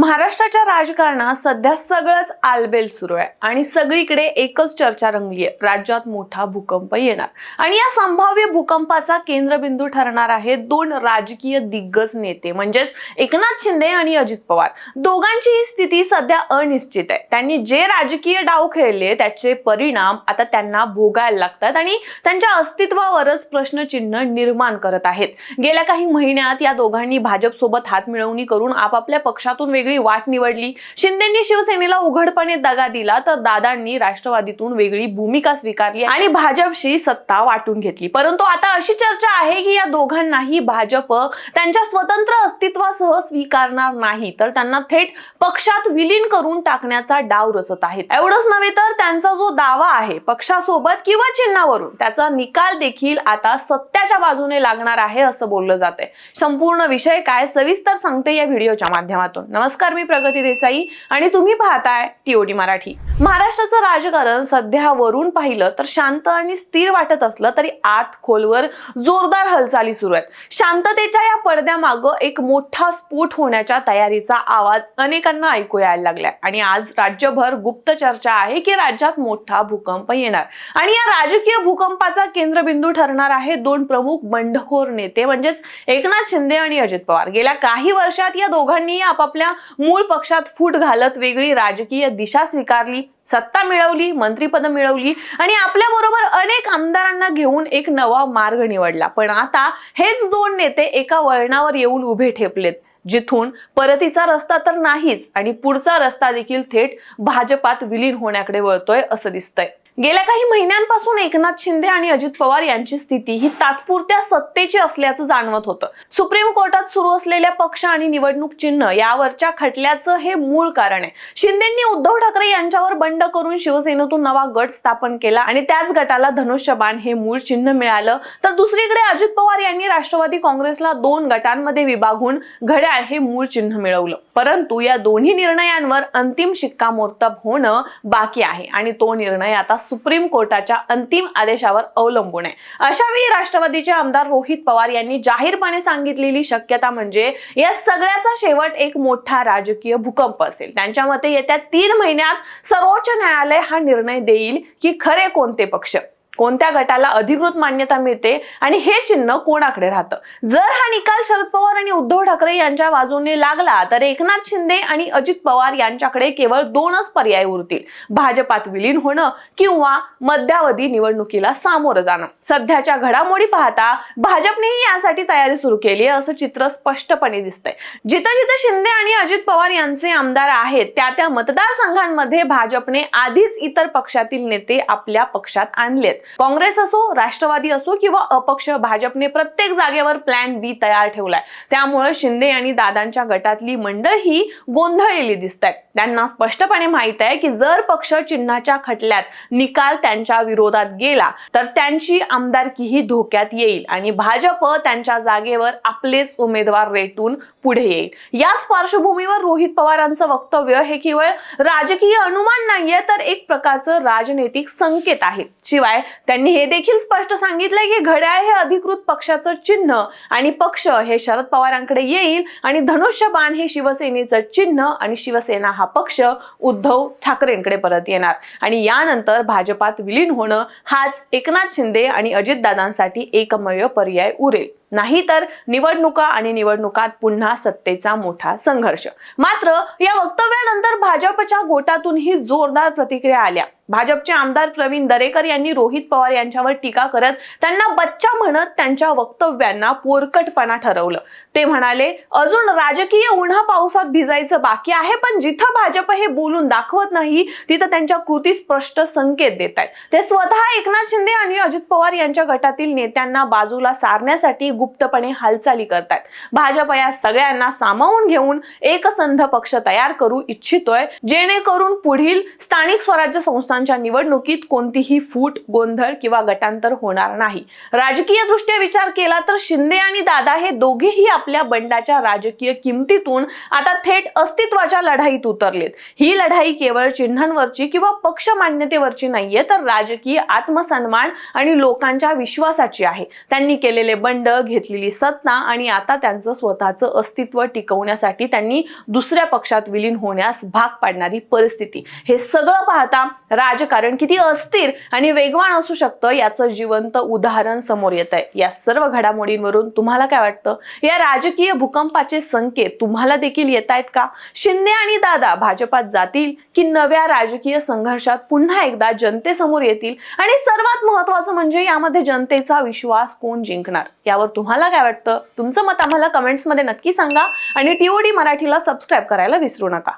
महाराष्ट्राच्या राजकारणात सध्या सगळंच आलबेल सुरू आहे आणि सगळीकडे एकच चर्चा रंगली आहे राज्यात मोठा भूकंप येणार. आणि या संभाव्य भूकंपाचा केंद्रबिंदू ठरणार आहे दोन राजकीय दिग्गज नेते म्हणजेच एकनाथ शिंदे आणि अजित पवार. दोघांची ही स्थिती सध्या अनिश्चित आहे. त्यांनी जे राजकीय डाव खेळले त्याचे परिणाम आता त्यांना भोगायला लागतात आणि त्यांच्या अस्तित्वावरच प्रश्नचिन्ह निर्माण करत आहेत. गेल्या काही महिन्यात या दोघांनी भाजप सोबत हात मिळवणी करून आपापल्या पक्षातून वेगळी वाट निवडली. शिंदेंनी शिवसेनेला उघडपणे दगा दिला तर दादांनी राष्ट्रवादीतून वेगळी भूमिका स्वीकारली आणि भाजपशी सत्ता वाटून घेतली. परंतु आता अशी चर्चा आहे की या दोघांनाही भाजप त्यांच्या स्वतंत्र अस्तित्वासह स्वीकारणार नाही तर त्यांना थेट पक्षात विलीन करून टाकण्याचा डाव रचत आहेत. एवढंच नव्हे तर त्यांचा जो दावा आहे पक्षासोबत किंवा चिन्हावरून त्याचा निकाल देखील आता सत्याच्या बाजूने लागणार आहे असं बोललं जातंय. संपूर्ण विषय काय सविस्तर सांगते या व्हिडिओच्या माध्यमातून. नमस्कार. मी प्रगती देसाई आणि तुम्ही पाहताय टीओडी मराठी. महाराष्ट्राचं राजकारण सध्या वरून पाहिलं तर शांत आणि स्थिर वाटत असलं तरी आत खोलवर जोरदार हालचाली सुरू आहेत. शांततेच्या या पडद्यामागं एक मोठा स्फोट होण्याच्या तयारीचा आवाज अनेकांना ऐकू यायला लागलाय. आणि आज राज्यभर गुप्त चर्चा आहे की राज्यात मोठा भूकंप येणार. आणि या राजकीय भूकंपाचा केंद्रबिंदू ठरणार आहे दोन प्रमुख बंडखोर नेते म्हणजेच एकनाथ शिंदे आणि अजित पवार. गेल्या काही वर्षात या दोघांनी आपापल्या मूळ पक्षात फूट घालत वेगळी राजकीय दिशा स्वीकारली. सत्ता मिळवली मंत्रीपद मिळवली आणि आपल्या बरोबर अनेक आमदारांना घेऊन एक नवा मार्ग निवडला. पण आता हेच दोन नेते एका वळणावर येऊन उभे ठेपलेत जिथून परतीचा रस्ता तर नाहीच आणि पुढचा रस्ता देखील थेट भाजपात विलीन होण्याकडे वळतोय असं दिसतंय. गेल्या काही महिन्यांपासून एकनाथ शिंदे आणि अजित पवार यांची स्थिती ही तात्पुरत्या सत्तेची असल्याचं जाणवत होतं. सुप्रीम कोर्टात सुरू असलेल्या पक्ष आणि निवडणूक चिन्ह यावरच्या खटल्याचं हे मूळ कारण आहे. शिंदेंनी उद्धव ठाकरे यांच्यावर बंड करून शिवसेनेतून नवा गट स्थापन केला आणि त्याच गटाला धनुष्यबाण हे मूळ चिन्ह मिळालं. तर दुसरीकडे अजित पवार यांनी राष्ट्रवादी काँग्रेसला दोन गटांमध्ये विभागून घड्याळ हे मूळ चिन्ह मिळवलं. परंतु या दोन्ही निर्णयांवर अंतिम शिक्कामोर्तब होणं बाकी आहे आणि तो निर्णय आता सुप्रीम कोर्टाच्या अंतिम आदेशावर अवलंबून आहे. अशावेळी राष्ट्रवादीचे आमदार रोहित पवार यांनी जाहीरपणे सांगितलेली शक्यता म्हणजे या सगळ्याचा शेवट एक मोठा राजकीय भूकंप असेल. त्यांच्या मते येत्या तीन महिन्यात सर्वोच्च न्यायालय हा निर्णय देईल की खरे कोणते पक्ष? कोणत्या गटाला अधिकृत मान्यता मिळते आणि हे चिन्ह कोणाकडे राहतं? जर हा निकाल शरद पवार आणि उद्धव ठाकरे यांच्या बाजूने लागला तर एकनाथ शिंदे आणि अजित पवार यांच्याकडे केवळ दोनच पर्याय उरतील. भाजपात विलीन होणं किंवा मध्यावधी निवडणुकीला सामोरं जाणं. सध्याच्या घडामोडी पाहता भाजपनेही यासाठी तयारी सुरू केली आहे असं चित्र स्पष्टपणे दिसतंय. जिथं जिथं शिंदे आणि अजित पवार यांचे आमदार आहेत त्या त्या मतदारसंघांमध्ये भाजपने आधीच इतर पक्षातील नेते आपल्या पक्षात आणलेत. काँग्रेस असो राष्ट्रवादी असो किंवा अपक्ष भाजपने प्रत्येक जागेवर प्लॅन बी तयार ठेवलाय. त्यामुळे शिंदे आणि दादांच्या गटातली मंडळ ही गोंधळलेली दिसत आहेत त्यांना स्पष्टपणे माहीत आहे की जर पक्ष चिन्हाच्या खटल्यात निकाल त्यांच्या विरोधात गेला तर त्यांची आमदारकीही धोक्यात येईल आणि भाजप त्यांच्या जागेवर आपलेच उमेदवार रेटून पुढे येईल. याच पार्श्वभूमीवर रोहित पवारांचं वक्तव्य हे केवळ राजकीय अनुमान नाहीये तर एक प्रकारचं राजनैतिक संकेत आहे. शिवाय त्यांनी हे देखील स्पष्ट सांगितलंय की घड्याळ हे अधिकृत पक्षाचं चिन्ह आणि पक्ष हे शरद पवारांकडे येईल आणि धनुष्य बाण हे शिवसेनेचं चिन्ह आणि शिवसेना हा पक्ष उद्धव ठाकरेंकडे परत येणार. आणि यानंतर भाजपात विलीन होणं हाच एकनाथ शिंदे आणि अजितदादांसाठी एकमेव पर्याय उरेल. नाहीतर निवडणुका आणि निवडणुकात पुन्हा सत्तेचा मोठा संघर्ष. मात्र या वक्तव्यानंतर भाजपच्या गोटातूनही जोरदार प्रतिक्रिया आल्या. भाजपचे आमदार प्रवीण दरेकर यांनी रोहित पवार यांच्यावर टीका करत त्यांना बच्चा म्हणत त्यांच्या वक्तव्यांना पोरकटपणा ठरवलं. ते म्हणाले अजून राजकीय उन्हा पावसात भिजायचं बाकी आहे पण जिथं भाजप हे बोलून दाखवत नाही तिथं त्यांच्या कृती स्पष्ट संकेत देत आहेत. ते स्वतः एकनाथ शिंदे आणि अजित पवार यांच्या गटातील नेत्यांना बाजूला सारण्यासाठी गुप्तपणे हालचाली करतायत. भाजप या सगळ्यांना सामावून घेऊन एकसंध पक्ष तयार करू इच्छितोय जेणेकरून पुढील स्थानिक स्वराज्य संस्थांच्या निवडणुकीत कोणतीही फूट गोंधळ किंवा गटांतर होणार नाही. राजकीय दृष्ट्या विचार केला तर शिंदे आणि दादा हे दोघेही आपल्या बंडाच्या राजकीय किमतीतून आता थेट अस्तित्वाच्या लढाईत उतरलेत. ही लढाई केवळ चिन्हांवरची किंवा पक्ष मान्यतेवरची नाहीये तर राजकीय आत्मसन्मान आणि लोकांच्या विश्वासाची आहे. त्यांनी केलेले बंड घेतलेली सत्ता आणि आता त्यांचं स्वतःचं अस्तित्व टिकवण्यासाठी त्यांनी दुसऱ्या पक्षात विलीन होण्यास भाग पाडणारी परिस्थिती. हे सगळं पाहता राजकारण किती अस्थिर आणि वेगवान असू शकतं याचं जिवंत उदाहरण समोर येत आहे. या सर्व घडामोडींवरून तुम्हाला काय वाटतं? या राजकीय भूकंपाचे संकेत तुम्हाला देखील येत आहेत का? शिंदे आणि दादा भाजपात जातील की नव्या राजकीय संघर्षात पुन्हा एकदा जनतेसमोर येतील? आणि सर्वात महत्वाचं म्हणजे यामध्ये जनतेचा विश्वास कोण जिंकणार? यावर तुम्हाला काय वाटतं? तुमचं मत आम्हाला कमेंट्समध्ये नक्की सांगा आणि टीओडी मराठीला सबस्क्राईब करायला विसरू नका.